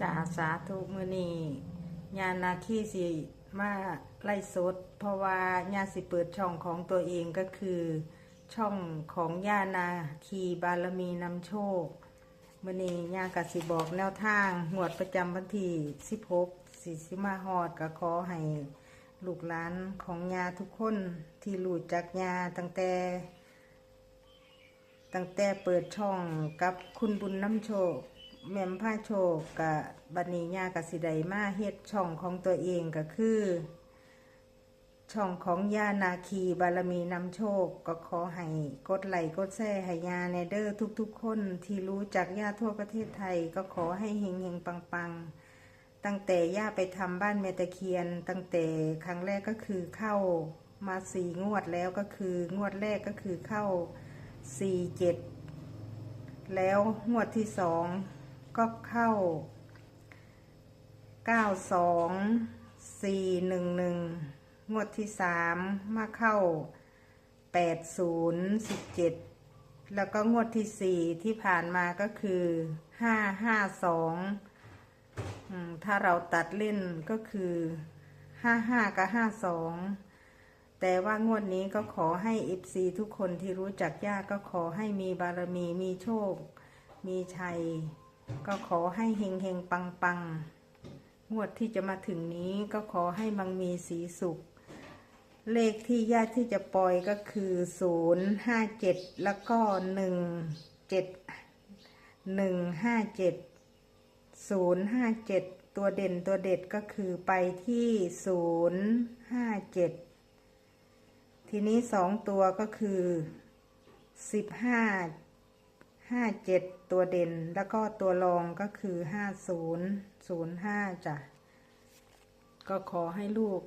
จ่าสาธุมือนีญานาคีสิมาไล่สด เพราะว่าญาสิเปิดช่องของตัวเองก็คือ ช่องของญานาคีบารมีนำโชคมือนีญากสิบอกแนวทางหวดประจำวันที่16สิสิมาฮอดก็ขอให้ลูกหลานของญาทุกคนที่รู้จักญาตั้งแต่ตั้งแต่เปิดช่องกับคุณบุญน้ำโชค แม่มผ้าโชคกับบันนีญากสิไดมาเฮ็ดช่องของตัวเองก็คือ ช่องของยานาคีบารมีนำโชค ก็ขอให้กดไลค์กดแชร์ให้ยาในเด้อทุกๆ คนที่รู้จักยาทั่วประเทศไทย ก็ขอให้เฮงเฮงๆปังตั้งแต่ย่าไปทำบ้านเมตะเคียน ตั้งแต่ครั้งแรกก็คือเข้ามาสี่งวดแล้วก็คืองวดแรกก็คือเข้าสี่เจ็ดแล้วงวดที่สอง ก็เข้า เก้าสองสี่หนึ่งหนึ่งงวดที่สามมาเข้าแปดศูนย์สิบเจ็ดแล้วก็งวดที่สี่ที่ผ่านมาก็คือห้าห้าสองถ้าเราตัดเล่นก็คือห้าห้ากับห้าสองแต่ว่างวดนี้ก็ขอให้เอฟซีทุกคนที่รู้จักย่าก็ขอให้มีบารมีมีโชค มีชัย ก็ขอให้เฮงเฮงปังปังงวดที่จะมาถึงนี้ก็ขอให้มังมีสีสุข เลขที่ญาติที่จะปล่อยก็คือศูนย์ห้าเจ็ดแล้วก็หนึ่งเจ็ดหนึ่งห้าเจ็ดศูนย์ห้าเจ็ดตัวเด่นตัวเด็ดก็คือไปที่ศูนย์ห้าเจ็ดทีนี้สองตัวก็คือสิบห้า ห้าเจ็ดตัวเด่นแล้วก็ตัวรองก็คือห้าศูนย์ศูนย์ห้าจ้ะ ก็ขอให้ลูก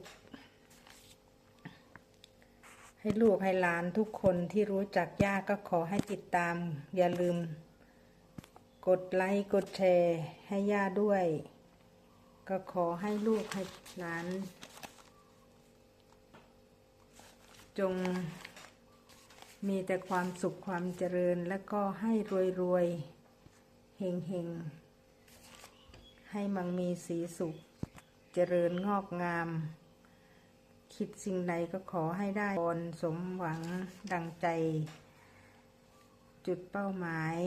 ให้ลูกให้หลานทุกคนที่รู้จักย่าก็ขอให้ติดตาม อย่าลืม กดไลค์กดแชร์ ให้ย่าด้วย ก็ขอให้ลูกให้หลาน จง มีแต่ความสุขความเจริญและก็ให้รวยรวยเฮงเฮงให้มังมีสีสุข เจริญงอกงาม คิดสิ่งใดก็ขอให้ได้พรสมหวังดังใจ จุดเป้าหมาย